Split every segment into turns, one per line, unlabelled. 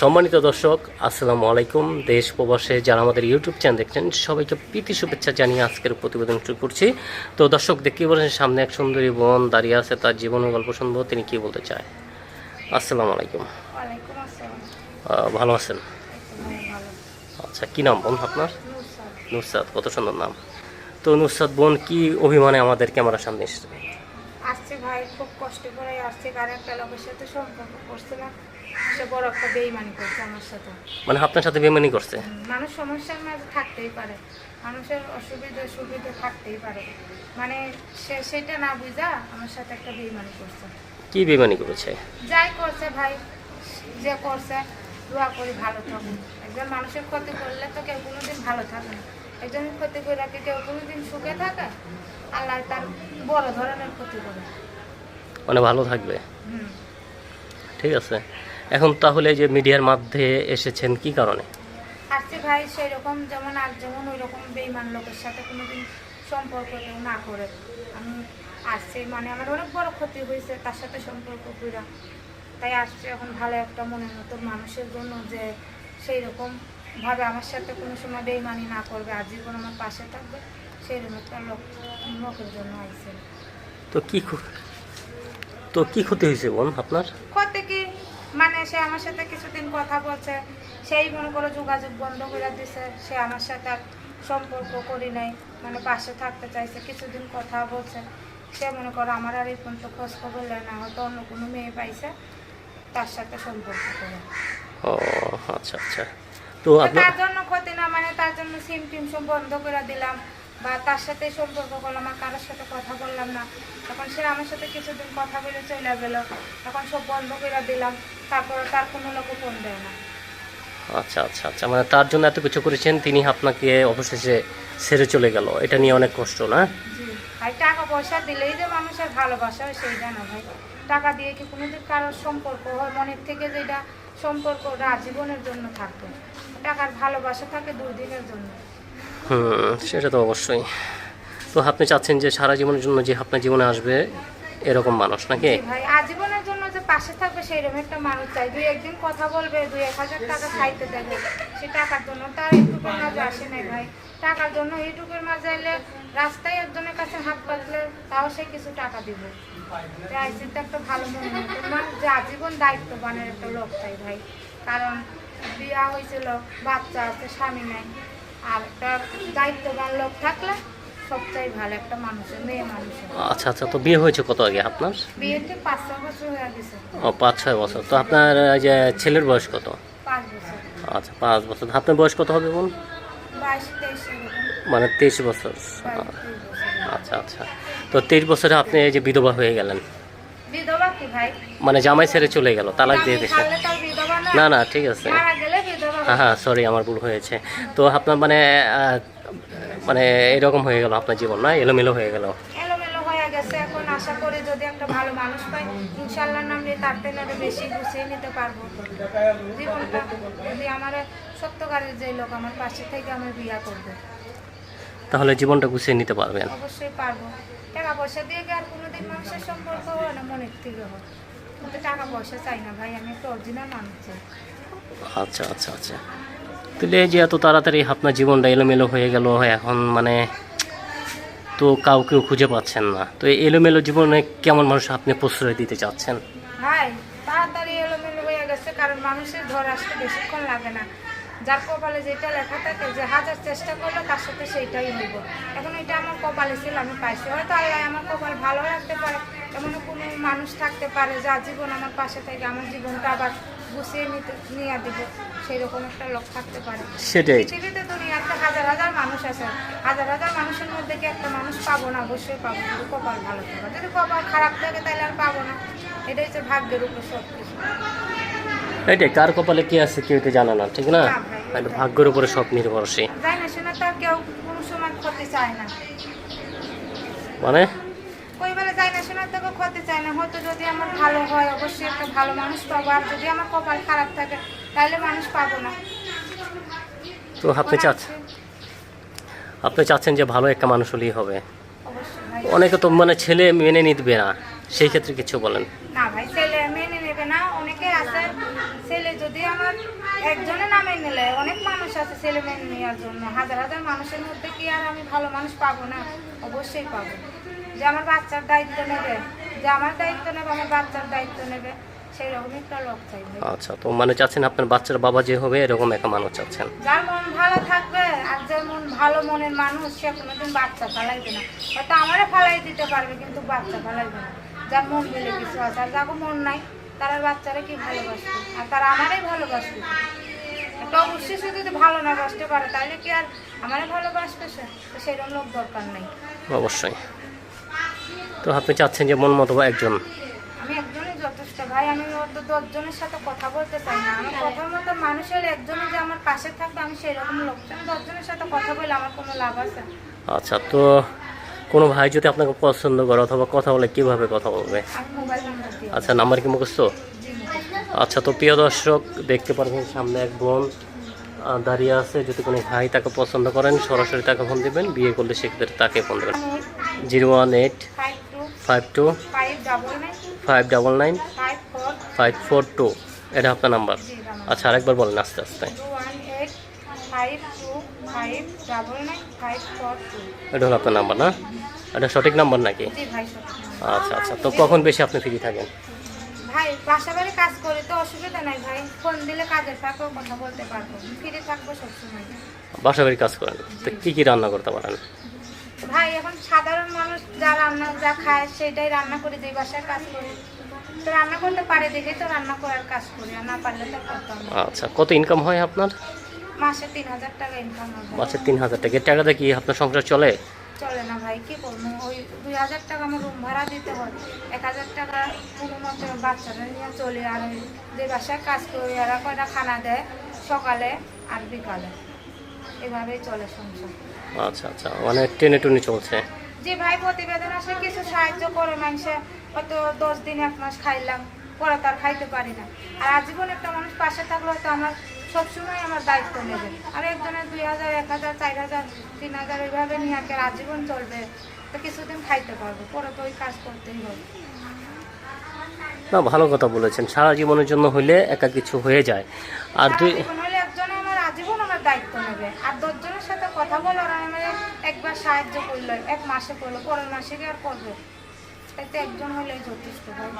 সম্মানিত দর্শক আসসালামু আলাইকুম। দেশ প্রবাসে যারা আমাদের ইউটিউব চ্যানেল দেখছেন সবাইকে প্রীতি শুভেচ্ছা জানিয়ে আজকের প্রতিবেদন শুরু করছি। তো দর্শক দেখতে বলেছেন সামনে এক সুন্দরী বোন দাঁড়িয়ে আছে তার জীবনের গল্প শুনব তিনি কি বলতে চায়? আসসালামু আলাইকুম। ভালো আছেন? আচ্ছা কি নাম বোন আপনার?
নুসরাত।
কত সুন্দর নাম। তো নুসরাত বোন কি অভিমানে আমাদের ক্যামেরার সামনে এসেছে?
আসছে ভাই খুব কষ্ট করে আসছে কার একটা লোকের সাথে সম্পর্ক করছিলাম। সে বড় একটা বেইমানি করছে আমার সাথে।
মানে আপনার সাথে বেমানি করছে?
মানুষ সমস্যার মাঝে থাকতেই পারে। মানুষের অসুবিধা সুবিধা থাকতেই পারে। মানে সে সেটা না বুঝা আমার সাথে একটা বেইমানি করছে।
কি বেমানি করেছে?
যাই করছে ভাই যে করছে দোয়া করি ভালো থাকুন একজন মানুষের ক্ষতি করলে তো কেউ কোনোদিন ভালো থাকে না। একজন ক্ষতি করে রাখে কেউ কোনোদিন সুখে থাকে? আল্লাহ তার বড় ধরনের ক্ষতি করে।
মানে ভালো থাকবে?
হুম।
ঠিক আছে। এখন তাহলে যে মিডিয়ার মাধ্যমে এসেছেন কি কারণে?
আসছে ভাই সেই রকম যেমন আর যেমন ওই রকম বেইমান লোকের সাথে কোনোদিন সম্পর্ক কেউ না করে। আমি আসছি মানে আমার অনেক বড় ক্ষতি হয়েছে তার সাথে সম্পর্ক কইরা। তাই আসছে এখন ভালো একটা মনের মতো মানুষের জন্য যে সেই রকম ভাবে আমার সাথে কোনো সময় বেইমানি না করবে আজীবন আমার পাশে থাকবে সেই রকম একটা লোক লোকের জন্য আসছে
তো কি তো কি ক্ষতি হয়েছে বোন আপনার?
ক্ষতি কি? মানে সে আমার সাথে কিছুদিন কথা বলছে সেই মনে করো যোগাযোগ বন্ধ করে দিছে সে আমার সাথে আর সম্পর্ক করি নাই মানে পাশে থাকতে চাইছে কিছুদিন কথা বলছে। সে মনে করো আমার আর এই পর্যন্ত খোঁজ খবর না হয়তো অন্য কোনো মেয়ে পাইছে তার সাথে সম্পর্ক করে।
ও আচ্ছা আচ্ছা। তো
তার জন্য ক্ষতি না মানে তার জন্য সিম টিম সব বন্ধ করে দিলাম। বা তার সাথে সম্পর্ক করলাম আর কারোর সাথে কথা বললাম না। তখন সে আমার সাথে কিছুদিন কথা বলে চলে গেল। তখন সব বন্ধ করে দিলাম। তারপর তার কোনো লোক ফোন দেয় না।
আচ্ছা আচ্ছা আচ্ছা। মানে তার জন্য এত কিছু করেছেন তিনি আপনাকে অবশেষে ছেড়ে চলে গেল। এটা নিয়ে অনেক কষ্ট না?
ভাই টাকা পয়সা দিলেই যে মানুষের ভালোবাসা হয় সেইটা না ভাই। টাকা দিয়ে কি কোনোদিন কারোর সম্পর্ক হয়? মনের থেকে যেটা সম্পর্ক ওটা আজীবনের জন্য থাকবে। টাকার ভালোবাসা থাকে দুই দিনের জন্য।
হুম সেটা তো অবশ্যই। তো আপনি চাচ্ছেন যে সারা জীবনের জন্য যে আপনার জীবনে আসবে এরকম মানুষ নাকি?
ভাই, আজীবনের জন্য যে পাশে থাকবে সেইরকম একটা মানুষ চাই। দুই একদিন কথা বলবে, দুই এক হাজার টাকা খাইতে দেবে। সে টাকার জন্য তার ইউটিউবের মাঝে আসে নাই ভাই। টাকার জন্য ইউটিউবের মাঝে এলে রাস্তায় একজনের কাছে হাত পাতলে তাও সে কিছু টাকা দিব। আইসির তো একটা ভালো মনে মানুষ যে আজীবন দায়িত্ববানের একটা লোক চাই ভাই। কারণ বিয়া হয়েছিল বাচ্চা আছে, স্বামী নাই। আর একটা দায়িত্ববান লোক থাকলে সবচাই ভালো একটা মানুষের মেয়ে মানুষের
আচ্ছা আচ্ছা তো বিয়ে হয়েছে কত আগে আপনার?
বিয়েতে পাঁচ ছ বছর হয়ে গেছে।
ও পাঁচ ছয় বছর। তো আপনার এই যে ছেলের বয়স কত?
পাঁচ বছর।
আচ্ছা পাঁচ বছর। আপনার বয়স কত হবে বোন মানে তেইশ বছর। আচ্ছা আচ্ছা। তো তেইশ বছরে আপনি এই যে বিধবা হয়ে গেলেন। মানে জামাই ছেড়ে চলে গেল তালাক দিয়ে দিয়েছে না।
না
ঠিক আছে। হ্যাঁ সরি আমার ভুল হয়েছে। তো আপনার মানে মানে এরকম হয়ে গেল আপনার জীবন না? এলোমেলো হয়ে গেল।
এলোমেলো হয়ে গেছে। এখন আশা করি যদি একটা ভালো মানুষ পাই ইনশাল্লাহ নাম নিয়ে তার থেকে আরও বেশি গুছিয়ে নিতে পারব। জীবনটা যদি আমার সত্যকারের যে লোক আমার পাশে থেকে আমার বিয়া করবে।
তাহলে জীবনটা গুছিয়ে নিতে পারবেন।
অবশ্যই পারব। টাকা পয়সা দিয়ে আর কোনোদিন মানুষের সম্পর্ক হয় না মনের থেকে হয়? কিন্তু টাকা পয়সা চাই না ভাই আমি একটা অরিজিনাল মানুষ চাই।
আচ্ছা আচ্ছা আচ্ছা। তাহলে যে এত তাড়াতাড়ি আপনার জীবনটা এলোমেলো হয়ে গেল, এখন মানে তো কাউকেও খুঁজে পাচ্ছেন না। তো এলোমেলো জীবনে কেমন মানুষ আপনি প্রশ্রয় দিতে চাচ্ছেন?
ভাই, তাড়াতাড়ি এলোমেলো হয়ে গেছে, কারণ মানুষের ঘর আসতে বেশিক্ষণ লাগে না। যার কপালে যেটা লেখা থাকে যে হাজার চেষ্টা করল তার সাথে সেইটাই হইব। এখন এটা আমার কপালে ছিল, আমি পাইছি। হয়তো আল্লাহ আমার কপাল ভালো রাখতে পারে এমন কোনো মানুষ থাকতে পারে যা জীবন আমার পাশে থেকে, আমার জীবনটা আবার গুছিয়ে নিতে নিয়ে দিব সেই রকম একটা লোক থাকতে পারে।
সেটাই।
পৃথিবীতে দুনিয়াতে হাজার হাজার মানুষ আছে। হাজার হাজার মানুষের মধ্যে কি একটা মানুষ পাবো না? অবশ্যই পাবো। কপাল ভালো থাকে। যদি কপাল খারাপ থাকে তাহলে আর পাবো না। এটাই হচ্ছে ভাগ্যের উপর সব কিছু
এটাই কার কপালে কি আছে কেউ তো জানে না ঠিক না? ভাগ্যের উপরে সব নির্ভরশীল।
যাই না শুনে তো আর কেউ কোনো সময় ক্ষতি চায় না।
মানে?
বলে যাই না শোনার থেকে ক্ষতি চায় না। হয়তো যদি আমার ভালো হয় অবশ্যই একটা ভালো মানুষ পাবো। আর যদি আমার কপাল খারাপ থাকে তাহলে মানুষ পাবো না।
তো আপনি চাচ্ছেন? আপনি চাচ্ছেন যে ভালো একটা মানুষ হলেই হবে। অনেকে তো মানে ছেলে মেনে নিবে না। সেই ক্ষেত্রে কিছু বলেন।
না ভাই ছেলে মেনে নেবে না। অনেকে আছে ছেলে যদি আমার একজনে নামে নিলে অনেক মানুষ আছে ছেলে মেনে নেওয়ার জন্য। হাজার হাজার মানুষের মধ্যে কি আর আমি ভালো মানুষ পাবো না? অবশ্যই পাবো। যে আমার বাচ্চার দায়িত্ব নেবে যে আমার দায়িত্ব নেবে আমার বাচ্চার দায়িত্ব নেবে সেই রকম একটা লোক চাই।
আচ্ছা তো মানে চাচ্ছেন আপনার বাচ্চার বাবা যে হবে এরকম একটা মানুষ চাচ্ছেন?
যার মন ভালো থাকবে আর যার মন ভালো মনের মানুষ সে কোনোদিন বাচ্চা ফালাইবে না। হয়তো আমারে ফালাই দিতে পারবে কিন্তু বাচ্চা ফালাইবে না। যার মন মিলে কিছু আছে আর যাকে মন নাই তারা বাচ্চারা কি ভালোবাসবে? আর তারা আমারই ভালোবাসবে একটা অবশ্যই সে যদি ভালো না বাসতে পারে তাহলে কি আর আমারই ভালোবাসবে সে? সেরকম লোক দরকার নেই।
অবশ্যই। তো আপনি চাচ্ছেন যে মন মতো একজন?
আমি একজনই যথেষ্ট। ভাই আমি অত দশজনের সাথে কথা বলতে চাই না। আমার কথার মতো মানুষের একজনই যে আমার পাশে থাকবে আমি সেরকম লোক চাই। দশজনের সাথে কথা বলে আমার কোনো লাভ আছে
আচ্ছা তো কোনো ভাই যদি আপনাকে পছন্দ করে অথবা কথা বলে কীভাবে কথা বলবে? আচ্ছা নাম্বার কি মুখস্থ? আচ্ছা তো প্রিয় দর্শক দেখতে পারবেন সামনে এক বোন দাঁড়িয়ে আছে। যদি কোনো ভাই তাকে পছন্দ করেন সরাসরি তাকে ফোন দিবেন। বিয়ে করলে সেক্ষেত্রে তাকে ফোন দেবেন। Zero one eight
five two
five
double nine
five
four
two. এটা আপনার নাম্বার। আচ্ছা আরেকবার বলেন আস্তে আস্তে। এটা হলো আপনার নাম্বার না? এটা সঠিক নাম্বার নাকি। আচ্ছা আচ্ছা। তো কখন বেশি আপনি ফ্রি থাকেন?
ভাই বাসা বাড়ি কাজ করি তো অসুবিধা নাই ভাই। ফোন দিলে কাজের ফাঁকেও কথা বলতে পারব। ফ্রি থাকব সবসময়।
বাসা বাড়ি কাজ করেন। তো কী কী রান্না করতে পারেন?
ভাই এখন সাধারণ মানুষ যা রান্না যা খায় সেটাই রান্না করে যেই বাসায় কাজ করি। তো রান্না করতে পারে দেখেই তো রান্না করার কাজ করি আর না পারলে তো করতাম না।
আচ্ছা কত ইনকাম হয় আপনার?
মাসে তিন হাজার টাকা ইনকাম হবে।
মাসে তিন হাজার টাকা। এর টাকাতে কি আপনার সংসার চলে?
চলে না ভাই কি করব? ওই দুই হাজার টাকা আমার রুম ভাড়া দিতে হয়। এক হাজার টাকা কোনো মতো বাচ্চারা নিয়ে চলে আর ওই যে বাসায় কাজ করি এরা কয়টা খানা দেয়? সকালে আর বিকালে। এভাবেই চলে সংসার।
আচ্ছা আচ্ছা মানে টেনে টুনে চলছে।
যে ভাই প্রতিবেদন আসলে কিছু সাহায্য করে মানুষে হয়তো দশ দিন এক মাস খাইলাম পরে তার খাইতে পারি না। আর আজীবন একটা মানুষ পাশে থাকলে হয়তো আমার সবসময় আমার দায়িত্ব নেবে। আর একজনের দুই হাজার এক হাজার চার হাজার তিন হাজার এইভাবে নিয়ে একে আজীবন চলবে তো কিছুদিন খাইতে পারব পরে তো ওই কাজ করতেই হবে।
না ভালো কথা বলেছেন। সারা জীবনের জন্য হইলে একা কিছু হয়ে যায়। আর দুই
একজনে আমার আজীবন আমার দায়িত্ব নেবে। আর কথা বলো আর আমার একবার সাহায্য করল এক মাসে করল পরের মাসে কি আর করবে? একজন হলেই যথেষ্ট ভাই।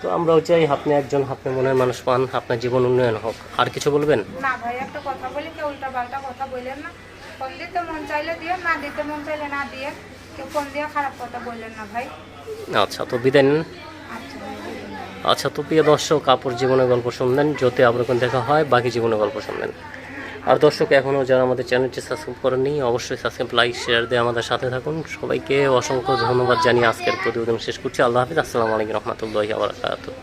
তো আমরাও চাই আপনি একজন আপনি মনের মানুষ পান আপনার জীবন উন্নয়ন হোক। আর কিছু বলবেন?
না ভাই একটা কথা বলি কেউ উল্টা পাল্টা কথা বললেন না। ফোন দিতে মন চাইলে দিয়ে না দিতে মন চাইলে না দিয়ে কেউ ফোন দিয়ে খারাপ কথা বললেন না ভাই।
আচ্ছা তো বিদায় নিন।
আচ্ছা
আচ্ছা তো প্রিয় দর্শক আপুর জীবনের গল্প শুনলেন। যদি আপনার দেখা হয় বাকি জীবনের গল্প শুনলেন। আর দর্শক এখনও যারা আমাদের চ্যানেলটি সাবস্ক্রাইব করেননি, অবশ্যই সাবস্ক্রাইব লাইক শেয়ার দিয়ে আমাদের সাথে থাকুন। সবাইকে অসংখ্য ধন্যবাদ জানিয়ে আজকের প্রতিবেদন শেষ করছি। আল্লাহ হাফিজ। আসসালামু আলাইকুম রহমতুল্লাহ আবরাকাতুহ